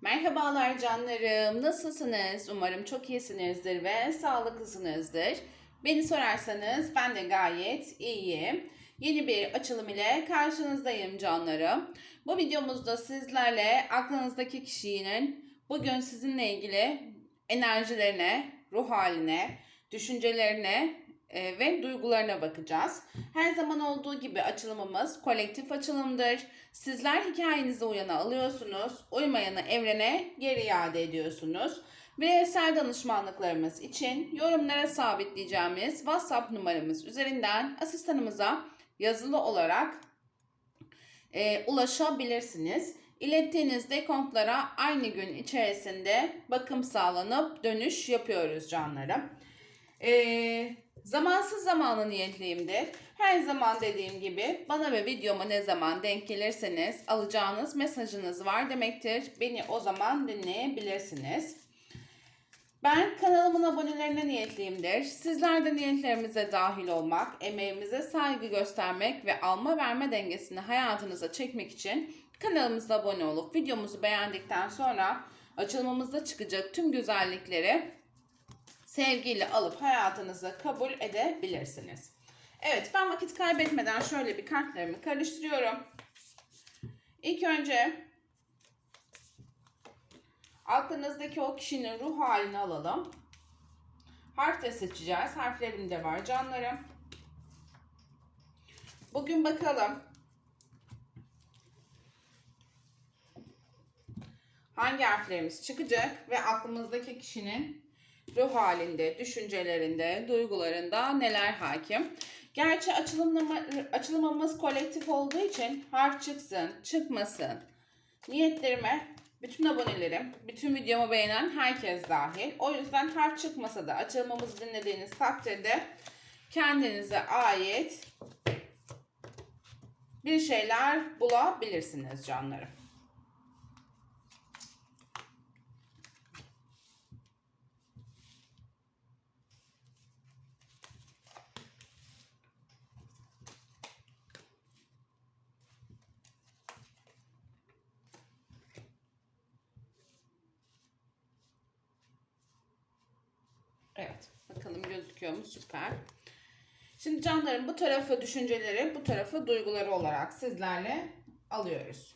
Merhabalar canlarım. Nasılsınız? Umarım çok iyisinizdir ve sağlıklısınızdır. Beni sorarsanız ben de gayet iyiyim. Yeni bir açılım ile karşınızdayım canlarım. Bu videomuzda sizlerle aklınızdaki kişinin bugün sizinle ilgili enerjilerine, ruh haline, düşüncelerine ve duygularına bakacağız. Her zaman olduğu gibi açılımımız kolektif açılımdır. Sizler hikayenize uyanı alıyorsunuz, uymayanı evrene geri iade ediyorsunuz. Bireysel danışmanlıklarımız için yorumlara sabitleyeceğimiz WhatsApp numaramız üzerinden asistanımıza yazılı olarak e, ulaşabilirsiniz. İlettiğiniz dekontlara aynı gün içerisinde bakım sağlanıp dönüş yapıyoruz canlarım. Ee, zamansız zamanı niyetliyimdir. Her zaman dediğim gibi bana ve videoma ne zaman denk gelirseniz alacağınız mesajınız var demektir. Beni o zaman dinleyebilirsiniz. Ben kanalımın abonelerine niyetliyimdir. Sizler de niyetlerimize dahil olmak, emeğimize saygı göstermek ve alma verme dengesini hayatınıza çekmek için kanalımıza abone olup videomuzu beğendikten sonra açılımımızda çıkacak tüm güzellikleri sevgiyle alıp hayatınıza kabul edebilirsiniz. Evet ben vakit kaybetmeden şöyle bir kartlarımı karıştırıyorum. İlk önce aklınızdaki o kişinin ruh halini alalım. Harf de seçeceğiz. Harflerim de var canlarım. Bugün bakalım hangi harflerimiz çıkacak ve aklımızdaki kişinin ruh halinde, düşüncelerinde, duygularında neler hakim. Gerçi açılımımız kolektif olduğu için harf çıksın, çıkmasın. Niyetlerime bütün abonelerim, bütün videomu beğenen herkes dahil. O yüzden harf çıkmasa da açılımımızı dinlediğiniz takdirde kendinize ait bir şeyler bulabilirsiniz canlarım. Evet. Bakalım gözüküyor mu? Süper. Şimdi canlarım bu tarafı düşünceleri, bu tarafı duyguları olarak sizlerle alıyoruz.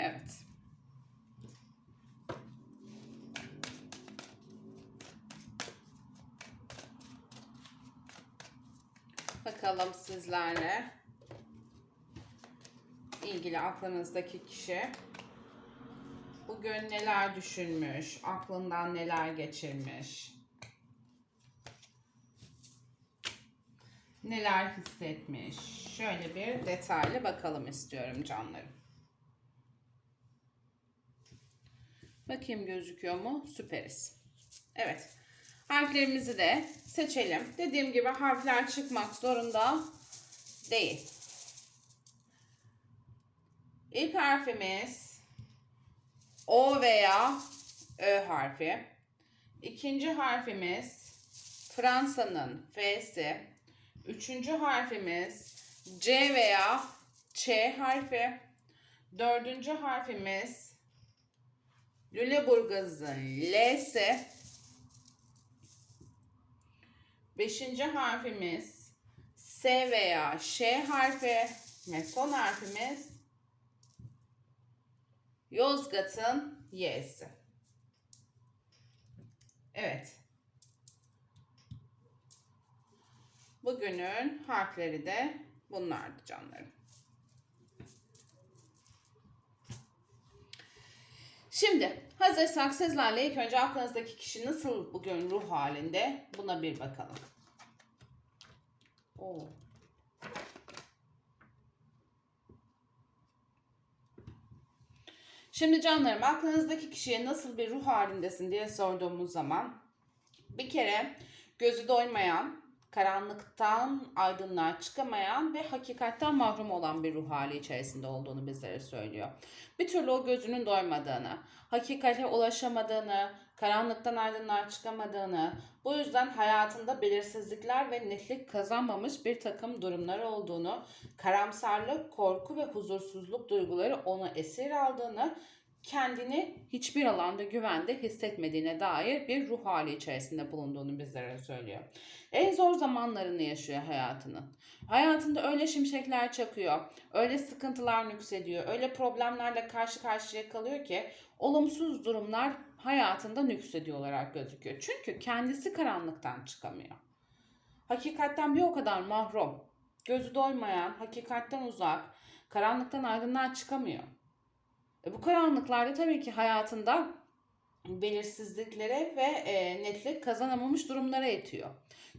Evet. Bakalım sizlerle ilgili aklınızdaki kişi bugün neler düşünmüş, aklından neler geçirmiş, neler hissetmiş. Şöyle bir detaylı bakalım istiyorum canlarım. Bakayım gözüküyor mu? Süperiz. Evet. Harflerimizi de seçelim. Dediğim gibi harfler çıkmak zorunda değil. İlk harfimiz O veya Ö harfi. İkinci harfimiz Fransa'nın F'si. Üçüncü harfimiz C veya Ç harfi. Dördüncü harfimiz Lüleburgaz'ın L'si. Beşinci harfimiz S veya Ş harfi ve son harfimiz Yozgat'ın Y'si. Evet. Bugünün harfleri de bunlardı canlarım. Şimdi hazırsak sizlerle ilk önce aklınızdaki kişi nasıl bugün ruh halinde buna bir bakalım. O. Şimdi canlarım aklınızdaki kişiye nasıl bir ruh halindesin diye sorduğumuz zaman bir kere gözü doymayan, karanlıktan aydınlığa çıkamayan ve hakikatten mahrum olan bir ruh hali içerisinde olduğunu bizlere söylüyor. Bir türlü o gözünün doymadığını, hakikate ulaşamadığını, karanlıktan aydınlığa çıkamadığını, bu yüzden hayatında belirsizlikler ve netlik kazanmamış bir takım durumlar olduğunu, karamsarlık, korku ve huzursuzluk duyguları onu esir aldığını, kendini hiçbir alanda güvende hissetmediğine dair bir ruh hali içerisinde bulunduğunu bizlere söylüyor. En zor zamanlarını yaşıyor hayatının. Hayatında öyle şimşekler çakıyor, öyle sıkıntılar nüksediyor, öyle problemlerle karşı karşıya kalıyor ki olumsuz durumlar hayatında nüksediyor olarak gözüküyor. Çünkü kendisi karanlıktan çıkamıyor. Hakikatten bir o kadar mahrum, gözü doymayan, hakikatten uzak, karanlıktan aydınlığa çıkamıyor. E bu karanlıklarda tabii ki hayatında belirsizliklere ve e, netlik kazanamamış durumlara itiyor.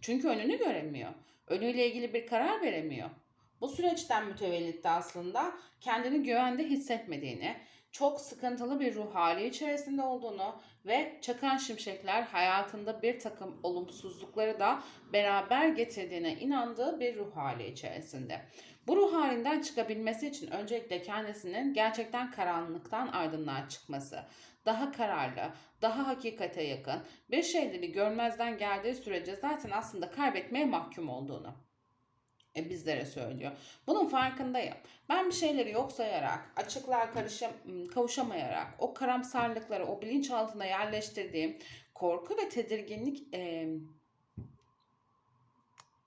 Çünkü önünü göremiyor. Önüyle ilgili bir karar veremiyor. Bu süreçten mütevellit de aslında kendini güvende hissetmediğini, çok sıkıntılı bir ruh hali içerisinde olduğunu ve çakan şimşekler hayatında bir takım olumsuzlukları da beraber getirdiğine inandığı bir ruh hali içerisinde. Bu ruh halinden çıkabilmesi için öncelikle kendisinin gerçekten karanlıktan aydınlığa çıkması, daha kararlı, daha hakikate yakın bir şeyleri görmezden geldiği sürece zaten aslında kaybetmeye mahkum olduğunu e, bizlere söylüyor. Bunun farkındayım. Ben bir şeyleri yok sayarak, açıklığa karışam, kavuşamayarak, o karamsarlıkları, o bilinçaltına yerleştirdiğim korku ve tedirginlik e,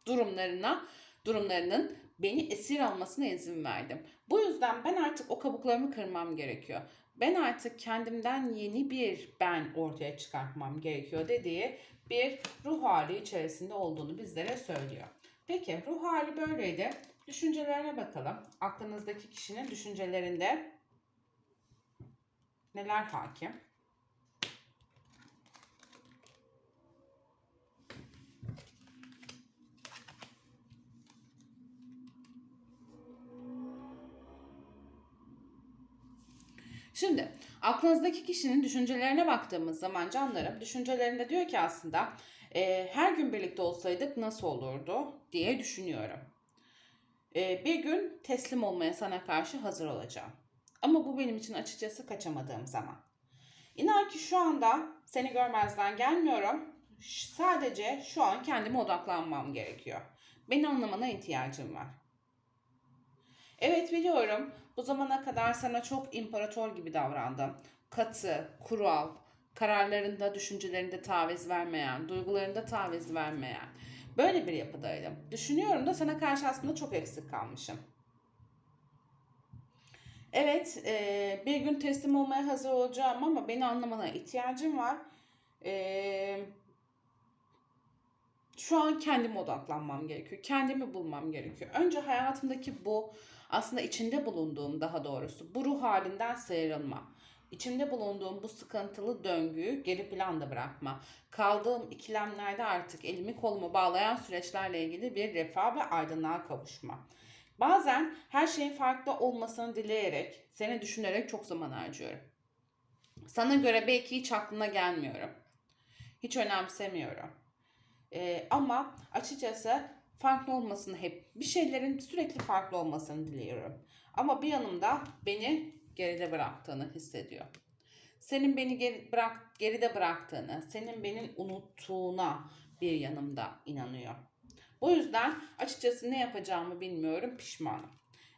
durumlarına, durumlarının beni esir almasına izin verdim. Bu yüzden ben artık o kabuklarımı kırmam gerekiyor. Ben artık kendimden yeni bir ben ortaya çıkartmam gerekiyor dediği bir ruh hali içerisinde olduğunu bizlere söylüyor. Peki ruh hali böyleydi. Düşüncelerine bakalım. Aklınızdaki kişinin düşüncelerinde neler hakim? Şimdi aklınızdaki kişinin düşüncelerine baktığımız zaman canlarım düşüncelerinde diyor ki aslında e, her gün birlikte olsaydık nasıl olurdu diye düşünüyorum. E, bir gün teslim olmaya sana karşı hazır olacağım. Ama bu benim için açıkçası kaçamadığım zaman. İnan ki şu anda seni görmezden gelmiyorum. Sadece şu an kendime odaklanmam gerekiyor. Beni anlamana ihtiyacım var. Evet biliyorum bu zamana kadar sana çok imparator gibi davrandım. Katı, kural, kararlarında, düşüncelerinde taviz vermeyen, duygularında taviz vermeyen. Böyle bir yapıdaydım. Düşünüyorum da sana karşı aslında çok eksik kalmışım. Evet, bir gün teslim olmaya hazır olacağım ama beni anlamana ihtiyacım var. E, şu an kendime odaklanmam gerekiyor. Kendimi bulmam gerekiyor. Önce hayatımdaki bu aslında içinde bulunduğum daha doğrusu bu ruh halinden sıyrılma. İçimde bulunduğum bu sıkıntılı döngüyü geri planda bırakma. Kaldığım ikilemlerde artık elimi kolumu bağlayan süreçlerle ilgili bir refah ve aydınlığa kavuşma. Bazen her şeyin farklı olmasını dileyerek, seni düşünerek çok zaman harcıyorum. Sana göre belki hiç aklına gelmiyorum. Hiç önemsemiyorum. Ee, ama açıkçası farklı olmasını hep, bir şeylerin sürekli farklı olmasını diliyorum. Ama bir yanımda beni geride bıraktığını hissediyor. Senin beni geri bırak, geride bıraktığını, senin beni unuttuğuna bir yanımda inanıyor. Bu yüzden açıkçası ne yapacağımı bilmiyorum, pişmanım.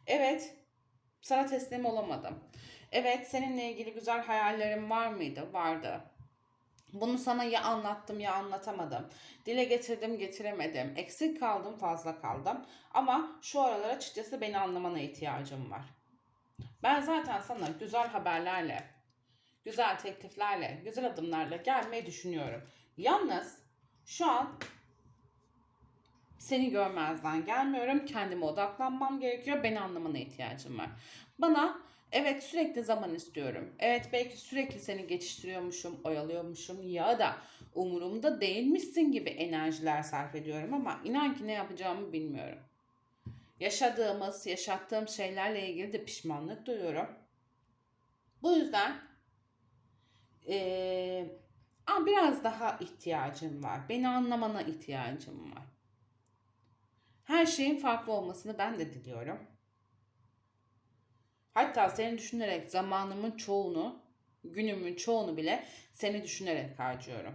Evet, sana teslim olamadım. Evet, seninle ilgili güzel hayallerim var mıydı? Vardı. Bunu sana ya anlattım ya anlatamadım. Dile getirdim getiremedim. Eksik kaldım fazla kaldım. Ama şu aralar açıkçası beni anlamana ihtiyacım var. Ben zaten sana güzel haberlerle, güzel tekliflerle, güzel adımlarla gelmeyi düşünüyorum. Yalnız şu an seni görmezden gelmiyorum. Kendime odaklanmam gerekiyor. Beni anlamana ihtiyacım var. Bana evet sürekli zaman istiyorum. Evet belki sürekli seni geçiştiriyormuşum, oyalıyormuşum ya da umurumda değilmişsin gibi enerjiler sarf ediyorum ama inan ki ne yapacağımı bilmiyorum. Yaşadığımız, yaşattığım şeylerle ilgili de pişmanlık duyuyorum. Bu yüzden ama biraz daha ihtiyacım var. Beni anlamana ihtiyacım var. Her şeyin farklı olmasını ben de diliyorum. Hatta seni düşünerek zamanımın çoğunu, günümün çoğunu bile seni düşünerek harcıyorum.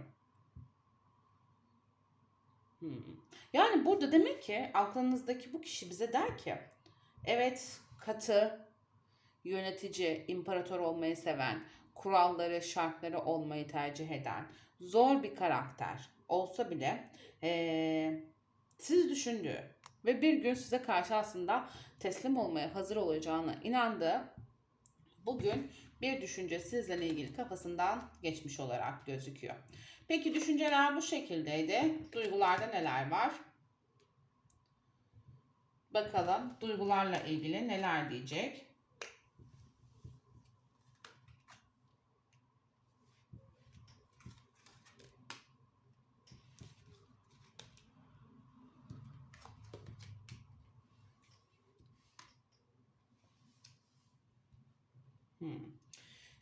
Hmm. Yani burada demek ki aklınızdaki bu kişi bize der ki evet katı, yönetici, imparator olmayı seven, kuralları, şartları olmayı tercih eden, zor bir karakter olsa bile eee siz düşündüğü ve bir gün size karşı aslında teslim olmaya hazır olacağına inandığı bugün bir düşünce sizle ilgili kafasından geçmiş olarak gözüküyor. Peki düşünceler bu şekildeydi. Duygularda neler var? Bakalım duygularla ilgili neler diyecek?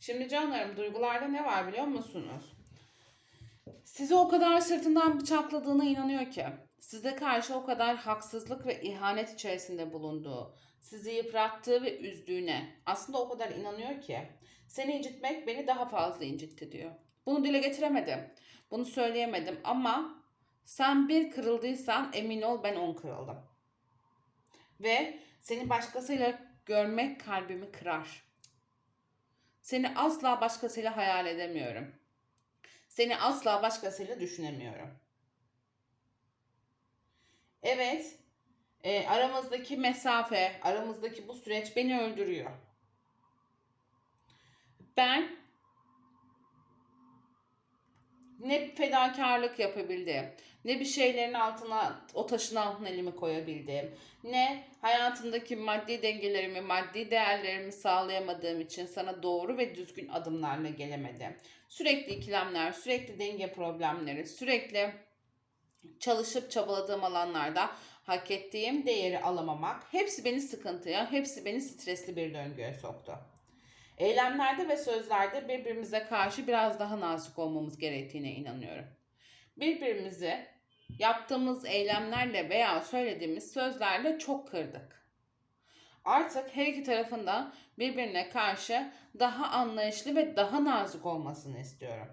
Şimdi canlarım duygularda ne var biliyor musunuz? Sizi o kadar sırtından bıçakladığına inanıyor ki, size karşı o kadar haksızlık ve ihanet içerisinde bulunduğu, sizi yıprattığı ve üzdüğüne aslında o kadar inanıyor ki, seni incitmek beni daha fazla incitti diyor. Bunu dile getiremedim, bunu söyleyemedim ama sen bir kırıldıysan emin ol ben on kırıldım. Ve seni başkasıyla görmek kalbimi kırar. Seni asla başkasıyla hayal edemiyorum. Seni asla başkasıyla düşünemiyorum. Evet, e, aramızdaki mesafe, aramızdaki bu süreç beni öldürüyor. Ben ne fedakarlık yapabildim, ne bir şeylerin altına, o taşın altına elimi koyabildim, ne hayatımdaki maddi dengelerimi, maddi değerlerimi sağlayamadığım için sana doğru ve düzgün adımlarla gelemedim. Sürekli ikilemler, sürekli denge problemleri, sürekli çalışıp çabaladığım alanlarda hak ettiğim değeri alamamak hepsi beni sıkıntıya, hepsi beni stresli bir döngüye soktu. Eylemlerde ve sözlerde birbirimize karşı biraz daha nazik olmamız gerektiğine inanıyorum. Birbirimizi yaptığımız eylemlerle veya söylediğimiz sözlerle çok kırdık. Artık her iki tarafın da birbirine karşı daha anlayışlı ve daha nazik olmasını istiyorum.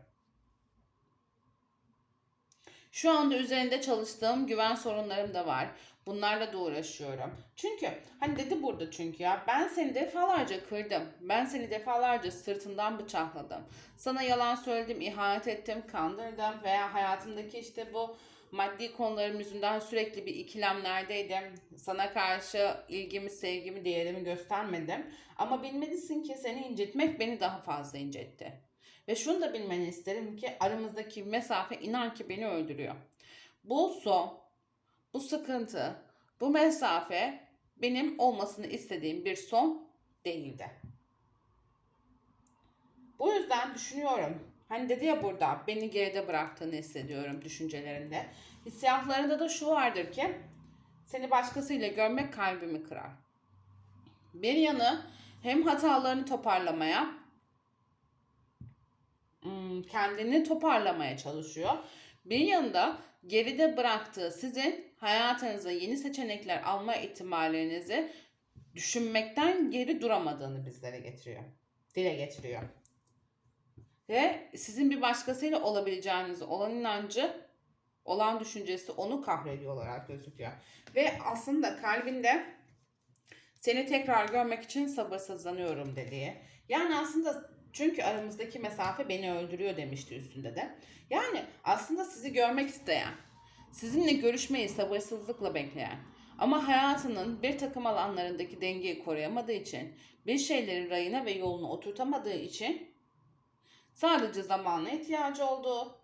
Şu anda üzerinde çalıştığım güven sorunlarım da var. Bunlarla da uğraşıyorum. Çünkü hani dedi burada çünkü ya ben seni defalarca kırdım. Ben seni defalarca sırtından bıçakladım. Sana yalan söyledim, ihanet ettim, kandırdım veya hayatımdaki işte bu maddi konularım yüzünden sürekli bir ikilemlerdeydim. Sana karşı ilgimi, sevgimi, değerimi göstermedim. Ama bilmelisin ki seni incitmek beni daha fazla incitti. Ve şunu da bilmeni isterim ki aramızdaki mesafe inan ki beni öldürüyor. Bu son, bu sıkıntı, bu mesafe benim olmasını istediğim bir son değildi. Bu yüzden düşünüyorum. Hani dedi ya burada beni geride bıraktığını hissediyorum düşüncelerinde. Hissiyatlarında da şu vardır ki seni başkasıyla görmek kalbimi kırar. Bir yanı hem hatalarını toparlamaya kendini toparlamaya çalışıyor. Bir yanında geride bıraktığı sizin hayatınıza yeni seçenekler alma ihtimallerinizi düşünmekten geri duramadığını bizlere getiriyor. Dile getiriyor. Ve sizin bir başkasıyla olabileceğinizi olan inancı, olan düşüncesi onu kahrediyor olarak gözüküyor. Ve aslında kalbinde seni tekrar görmek için sabırsızlanıyorum dediği. Yani aslında çünkü aramızdaki mesafe beni öldürüyor demişti üstünde de. Yani aslında sizi görmek isteyen, sizinle görüşmeyi sabırsızlıkla bekleyen ama hayatının bir takım alanlarındaki dengeyi koruyamadığı için, bir şeylerin rayına ve yoluna oturtamadığı için sadece zamana ihtiyacı olduğu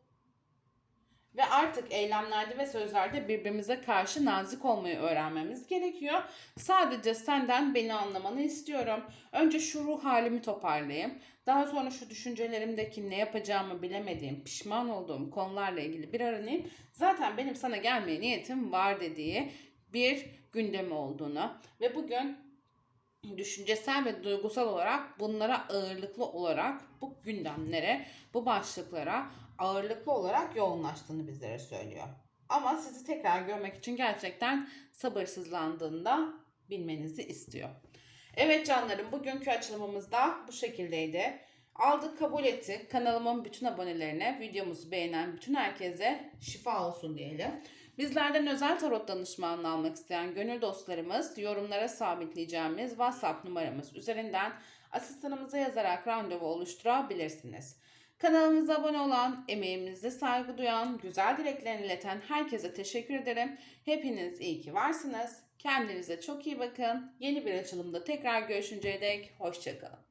ve artık eylemlerde ve sözlerde birbirimize karşı nazik olmayı öğrenmemiz gerekiyor. Sadece senden beni anlamanı istiyorum. Önce şu ruh halimi toparlayayım. Daha sonra şu düşüncelerimdeki ne yapacağımı bilemediğim, pişman olduğum konularla ilgili bir aranayım. Zaten benim sana gelmeye niyetim var dediği bir gündemi olduğunu ve bugün düşüncesel ve duygusal olarak bunlara ağırlıklı olarak bu gündemlere, bu başlıklara ağırlıklı olarak yoğunlaştığını bizlere söylüyor. Ama sizi tekrar görmek için gerçekten sabırsızlandığında bilmenizi istiyor. Evet canlarım bugünkü açılımımız da bu şekildeydi. Aldık kabul ettik. Kanalımın bütün abonelerine, videomuzu beğenen bütün herkese şifa olsun diyelim. Bizlerden özel tarot danışmanlığı almak isteyen gönül dostlarımız yorumlara sabitleyeceğimiz WhatsApp numaramız üzerinden asistanımıza yazarak randevu oluşturabilirsiniz. Kanalımıza abone olan, emeğimize saygı duyan, güzel dileklerini ileten herkese teşekkür ederim. Hepiniz iyi ki varsınız. Kendinize çok iyi bakın. Yeni bir açılımda tekrar görüşünceye dek hoşçakalın.